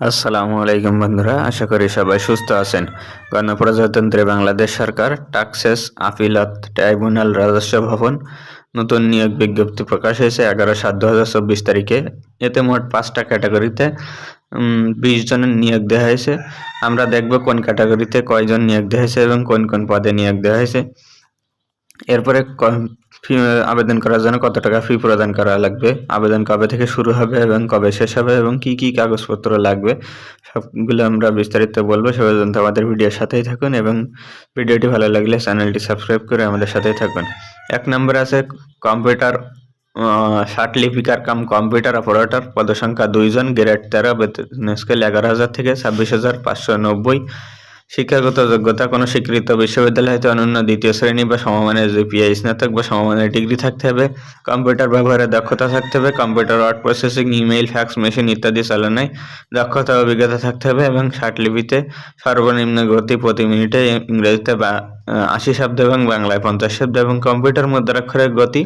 আসসালামু আলাইকুম বন্ধুরা, আশা করি সবাই সুস্থ আছেন। গণপ্রজাতন্ত্রী বাংলাদেশ সরকার, টাক্সেস আপিলাত ট্রাইব্যুনাল রাজস্ব ভবন, নতুন নিয়োগ বিজ্ঞপ্তি প্রকাশ হয়েছে এগারো সাত দু হাজার চব্বিশ তারিখে। এতে মোট পাঁচটা ক্যাটাগরিতে বিশ জনের নিয়োগ দেওয়া হয়েছে। আমরা দেখব কোন ক্যাটাগরিতে কয়জন নিয়োগ দেওয়া হয়েছে এবং কোন কোন পদে নিয়োগ দেওয়া হয়েছে। এরপরে ফি আবেদন করার জন্য কত টাকা ফি প্রদান করা লাগবে? আবেদন কবে থেকে শুরু হবে এবং কবে শেষ হবে এবং কি কি কাগজপত্র লাগবে? সবগুলো আমরা বিস্তারিত বলব। সে পর্যন্ত আমাদের ভিডিওর সাথেই থাকুন এবং ভিডিওটি ভালো লাগলে চ্যানেলটি সাবস্ক্রাইব করে আমাদের সাথেই থাকুন। এক নম্বর আছে কম্পিউটার ষাট লিপিকার কাম কম্পিউটার অপারেটর পদসংখ্যা দুইজন গ্রেড তেরো বেতন স্কেল এগারো হাজার থেকে ছাব্বিশ হাজার পাঁচশো নব্বই। শিক্ষাগত যোগ্যতা, কোনো স্বীকৃত বিশ্ববিদ্যালয় হতে অনন্য দ্বিতীয় শ্রেণি বা সমমানের জিপিআই স্নাতক বা সমমানের ডিগ্রি থাকতে হবে। কম্পিউটার ব্যবহারে দক্ষতা থাকতে হবে। Computer, word processing, email, fax, machine ইত্যাদি চালানোয় দক্ষতা অভিজ্ঞতা থাকতে হবে এবং লিপিতে সর্বনিম্ন গতি প্রতি মিনিটে ইংরেজিতে আশি শব্দ এবং বাংলায় পঞ্চাশ শব্দ এবং কম্পিউটার মুদ্রাক্ষরের গতি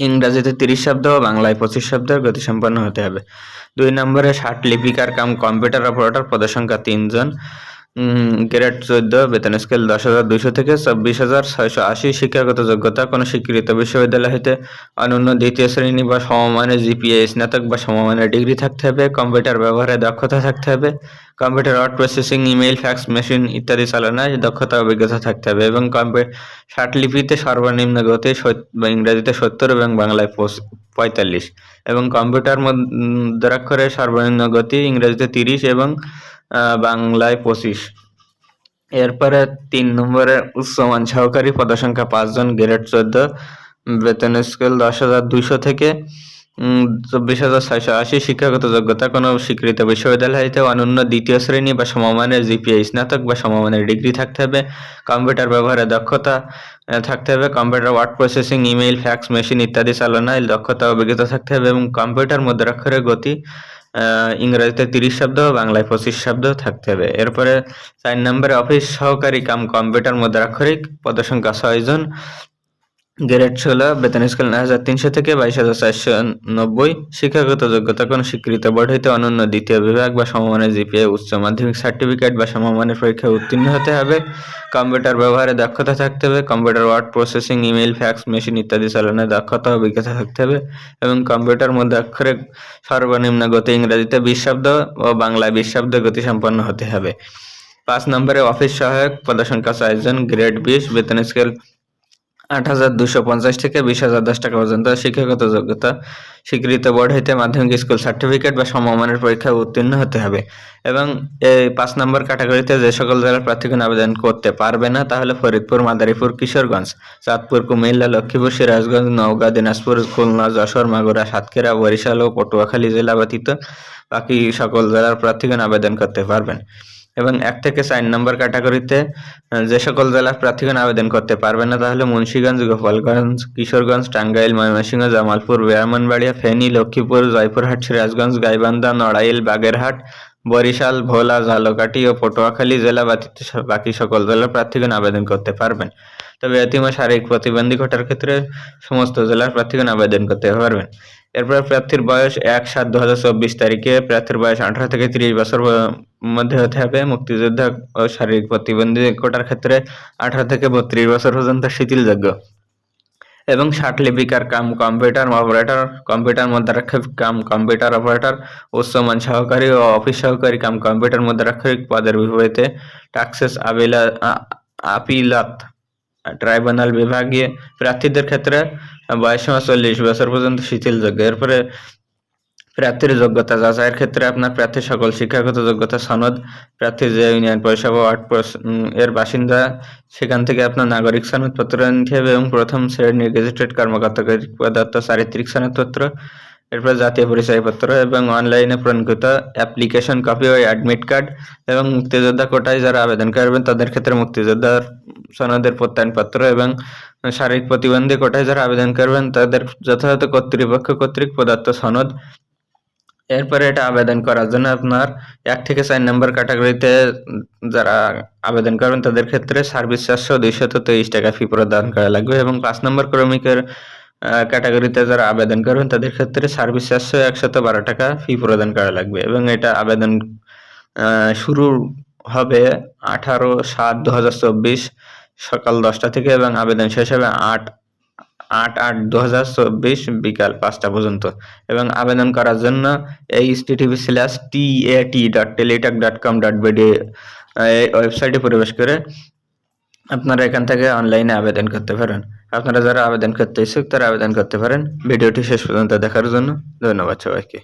ইংরাজিতে তিরিশ শব্দ ও বাংলায় পঁচিশ শব্দের গতি সম্পন্ন হতে হবে। দুই নম্বরে ষাট লিপিকার কাম কম্পিউটার অপারেটর, পদসংখ্যা তিনজন। গ্রেড চোদ্দ, বেতন স্কেল দশ হাজার দুইশো থেকে চব্বিশ হাজার ছয়শো আশি শিক্ষাগত যোগ্যতা, কোনো স্বীকৃত বিশ্ববিদ্যালয় হইতে অনন্য দ্বিতীয় শ্রেণি বা সমমানের জিপিএ স্নাতক বা সমমানের ডিগ্রি থাকতে হবে, কম্পিউটার ব্যবহারে দক্ষতা থাকতে হবে, computer word processing, email, fax, machine ইত্যাদি চালানোয় দক্ষতা অভিজ্ঞতা থাকতে হবে এবং লিপিতে সর্বনিম্ন গতি বা ইংরেজিতে সত্তর এবং বাংলায় পঁয়তাল্লিশ এবং কম্পিউটার মুদ্রাক্ষরে সর্বনিম্ন গতি ইংরেজিতে তিরিশ এবং বাংলায় পঁচিশ। এরপরে তিন নম্বরে উচ্চমান সহকারী পদসংখ্যা পাঁচজন গ্রেড চোদ্দ, বেতন স্কেল দশ হাজার দুইশো থেকে চব্বিশ হাজার ছয়শো আশি শিক্ষাগত যোগ্যতা, কোনো স্বীকৃত বিশ্ববিদ্যালয় হইতে অনন্য দ্বিতীয় শ্রেণি বা সমমানের জিপিএ স্নাতক বা সমমানের ডিগ্রি থাকতে হবে, কম্পিউটার ব্যবহারে দক্ষতা থাকতে হবে, computer word processing, email, fax, machine ইত্যাদি চালনায় দক্ষতা অভিজ্ঞতা থাকতে হবে এবং কম্পিউটার মুদ্রাক্ষরের গতি ইংরেজিতে তিরিশ শব্দ, বাংলায় পঁচিশ শব্দ থাকতে হবে। এরপরে চার নম্বরে অফিস সহকারী কাম কম্পিউটার মধ্যে মুদ্রাক্ষরিক, পদসংখ্যা ছয়জন গ্রেড ষোলো, বেতন স্কেল নয় হাজার তিনশো থেকে বাইশ হাজার চারশো নব্বই, শিক্ষাগত যোগ্যতা কোনো স্বীকৃত বোর্ড হইতে অনন্য দ্বিতীয় বিভাগ বা সমমানের জিপিএ, উচ্চ মাধ্যমিক সার্টিফিকেট বা সমমানের পরীক্ষায় উত্তীর্ণ হতে হবে। কম্পিউটার ব্যবহারে দক্ষতা থাকতে হবে। Computer word processing email fax, machine ইত্যাদি চালানোর দক্ষতা অভিজ্ঞতা থাকতে হবে এবং কম্পিউটার মধ্যে অক্ষরে সর্বনিম্ন গতি ইংরেজিতে বিশ শব্দ ও বাংলায় বিশ শব্দ গতি সম্পন্ন হতে হবে। পাঁচ নম্বরে অফিস সহায়ক, পদসংখ্যা চারজন, গ্রেড বিশ, বেতন স্কেল আট হাজার দুশো পঞ্চাশ থেকে বিশ হাজার দশ টাকা পর্যন্ত শিক্ষাগত যোগ্যতা। স্বীকৃত বোর্ড হইতে মাধ্যমিক স্কুল সার্টিফিকেট বা সমমানের পরীক্ষা উত্তীর্ণ হতে হবে। এবং এই পাঁচ নম্বর ক্যাটাগরিতে যে সকল জেলার প্রার্থীগণ আবেদন করতে পারবে না, তাহলে ফরিদপুর, মাদারীপুর, কিশোরগঞ্জ, চাঁদপুর, কুমিল্লা, লক্ষ্মীপুর, সিরাজগঞ্জ, নওগাঁ, দিনাজপুর, খুলনা, যশোর, মাগুরা, সাতক্ষীরা, বরিশাল ও পটুয়াখালী জেলা ব্যতীত বাকি সকল জেলার প্রার্থীগণ আবেদন করতে পারবেন। এবং এক থেকে চার নম্বর ক্যাটাগরিতে যে সকল জেলার প্রার্থীগণ আবেদন করতে পারবে না, তাহলে মুন্সীগঞ্জ, গোপালগঞ্জ, কিশোরগঞ্জ, টাঙ্গাইল, ময়মনসিংহ, জামালপুর, ব্রাহ্মণবাড়িয়া, ফেনী, লক্ষ্মীপুর, জয়পুরহাট, সিরাজগঞ্জ, গাইবান্ধা, নড়াইল, বাগেরহাট বরিশাল, ভোলা, ঝালকাঠি ও পটুয়াখালী জেলা ব্যতীত বাকি সকল জেলার প্রার্থীগণ আবেদন করতে পারবেন। তবে এতিম শারীরিক প্রতিবন্ধী ঘটার ক্ষেত্রে সমস্ত জেলার প্রার্থীগণ আবেদন করতে পারবেন। এরপর প্রার্থীর বয়স এক সাত দু হাজার চব্বিশ তারিখে, প্রার্থীর বয়স আঠারো থেকে তিরিশ বছর মধ্যে হতে হবে। মুক্তিযোদ্ধা ও শারীরিক প্রতিবন্ধী কোটার ক্ষেত্রে আঠারো থেকে বত্রিশ বছর পর্যন্ত শিথিলযোগ্য। এবং শার্ট লিপিকার কাম কম্পিউটার অপারেটর, কম্পিউটার মধ্যে মুদ্রাক্ষরিক কাম কম্পিউটার অপারেটর, উচ্চমান সহকারী ও অফিস সহকারী কাম কম্পিউটার মুদ্রাক্ষরিক পদের বিপরীতে টাক্সেস আবিলা আপিলাত, ট্রাইব্যুনাল বিভাগীয় প্রার্থীদের ক্ষেত্রে বয়স চল্লিশ বছর পর্যন্ত শিথিলযোগ্য এরপরে প্রার্থীর যোগ্যতা যাচাইয়ের ক্ষেত্রে আপনার প্রার্থীর সকল শিক্ষাগত যোগ্যতা, সনদ, প্রার্থীর যে ইউনিয়ন পরিষেবা, ওয়ার্ড এর বাসিন্দা, সেখান থেকে আপনার নাগরিক সনদপত্র নিতে হবে এবং প্রথম শ্রেণির গেজেটেড কর্মকর্তা প্রদত্ত চারিত্রিক সনদপত্র, এরপর জাতীয় পরিচয়পত্র এবং অনলাইনে প্রণকৃত অ্যাপ্লিকেশন কপি ও অ্যাডমিট কার্ড এবং মুক্তিযোদ্ধা কোটায় যারা আবেদন করবেন, তাদের ক্ষেত্রে মুক্তিযোদ্ধার সনদের প্রত্যয়নপত্র এবং শারীরিক প্রতিবন্ধী কোটায় যারা আবেদন করবেন, তাদের যথাযথ কর্তৃপক্ষ কর্তৃক প্রদত্ত সনদ এরপরে এটা আবেদন করার জন্য আপনার এক থেকে চার নম্বর ক্যাটাগরিতে যারা আবেদন করবেন, তাদের ক্ষেত্রে সার্ভিস চারশো দুইশত তেইশ টাকা ফি প্রদান করা লাগবে এবং পাঁচ নম্বর ক্রমিকের ক্যাটাগরিতে যারা আবেদন করবেন, তাদের ক্ষেত্রে সার্ভিস চারশো একশত বারো টাকা ফি প্রদান করা লাগবে এবং এটা আবেদন শুরু হবে আঠারো সাত দু সকাল দশটা থেকে এবং আবেদন শেষ হবে আট আট আট দু হাজার চব্বিশ বিকাল পাঁচটা পর্যন্ত এবং আবেদন করার জন্য এই TV slash T A T dot Teletalk dot com dot BD ওয়েবসাইটে প্রবেশ করে আপনারা এখান থেকে অনলাইনে আবেদন করতে পারেন আপনারা যারা আবেদন করতে ইচ্ছুক তারা আবেদন করতে পারেন ভিডিওটি শেষ পর্যন্ত দেখার জন্য ধন্যবাদ সবাইকে